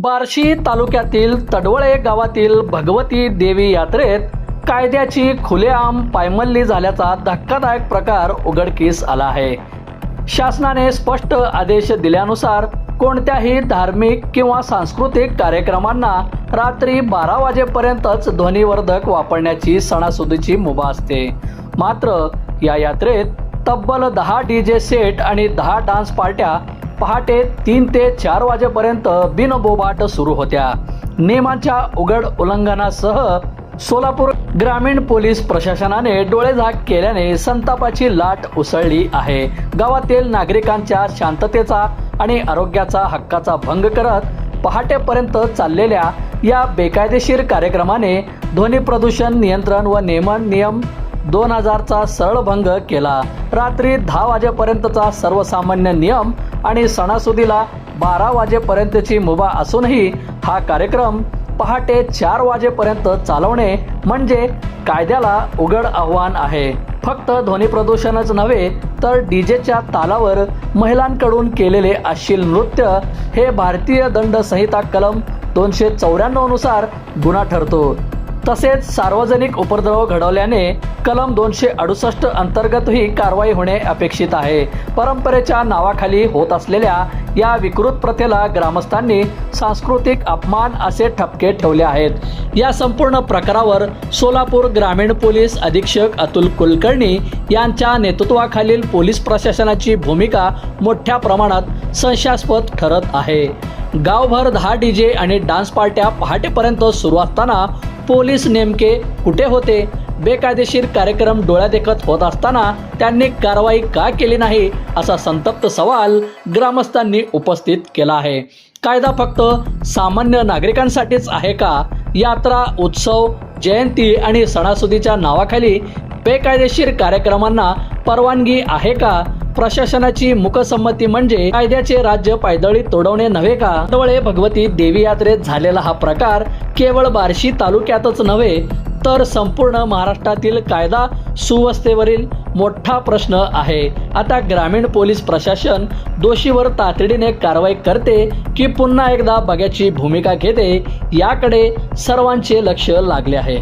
बार्शी तालुक्यातील तडवळे गावातील भगवती देवी यात्रेत कायद्याची खुलेआम पायमल्ली झाल्याचा धक्कादायक प्रकार उघडकीस आला आहे. शासनाने स्पष्ट आदेश दिल्यानुसार कोणत्याही धार्मिक किंवा सांस्कृतिक कार्यक्रमांना रात्री बारा वाजेपर्यंतच ध्वनिवर्धक वापरण्याची सणासुदीची मुभा असते. मात्र या यात्रेत तब्बल दहा डी जे सेट आणि दहा डान्स पार्ट्या पहाटे तीन ते चार वाजेपर्यंत बिनबोबाट सुरू होत्या. नियमांच्या उघड उल्लंघनासह सोलापूर ग्रामीण पोलीस प्रशासनाने डोळेझाक केल्याने संतापाची लाट उसळली आहे. गावातील नागरिकांच्या शांततेचा आणि आरोग्याचा हक्काचा भंग करत पहाटेपर्यंत चाललेल्या या बेकायदेशीर कार्यक्रमाने ध्वनी प्रदूषण नियंत्रण व नियमन नियम दोन हजारचा सरळ भंग केला. रात्री दहा वाजेपर्यंतचा सर्वसामान्य नियम आणि सणासुदीला बारा वाजेपर्यंतची मुभा असूनही हा कार्यक्रम पहाटे चार वाजेपर्यंत चालवणे म्हणजे कायद्याला उघड आव्हान आहे. फक्त ध्वनी प्रदूषणच नव्हे तर डीजेच्या तालावर महिलांकडून केलेले अश्लील नृत्य हे भारतीय दंड संहिता कलम दोनशे चौऱ्याण्णवनुसार गुन्हा ठरतो. तसेच सार्वजनिक उपद्रव घडवल्याने कलम दोनशे अडुसष्ट अंतर्गतही कारवाई होणे अपेक्षित आहे. परंपरेच्या नावाखाली होत असलेल्या या विकृत प्रथेला ग्रामस्थांनी सांस्कृतिक अपमान असे ठपके ठेवले आहेत. या संपूर्ण प्रकारावर सोलापूर ग्रामीण पोलीस अधीक्षक अतुल कुलकर्णी यांच्या नेतृत्वाखालील पोलीस प्रशासनाची भूमिका मोठ्या प्रमाणात संशयास्पद ठरत आहे. गावभर दहा डीजे आणि डान्स पार्ट्या पहाटेपर्यंत सुरू असताना पोलीस नेमके कुठे होते? बेकायदेशीर कार्यक्रम डोळ्यादेखत होत असताना त्यांनी कारवाई का केली नाही असा संतप्त सवाल ग्रामस्थांनी उपस्थित केला आहे. कायदा फक्त सामान्य नागरिकांसाठीच आहे का? यात्रा उत्सव जयंती आणि सणासुदीच्या नावाखाली बेकायदेशीर कार्यक्रमांना परवानगी आहे का? प्रशासनाची मुखसंमती म्हणजे कायद्याचे राज्य पायदळी तोडवणे नव्हे का? तडवळे भगवती देवी यात्रेत झालेला हा प्रकार केवळ बार्शी तालुक्यातच नव्हे तर संपूर्ण महाराष्ट्रातील कायदा सुव्यवस्थेवरील मोठा प्रश्न आहे. आता ग्रामीण पोलीस प्रशासन दोषीवर तातडीने कारवाई करते की पुन्हा एकदा बघ्याची भूमिका घेते याकडे सर्वांचे लक्ष लागले आहे.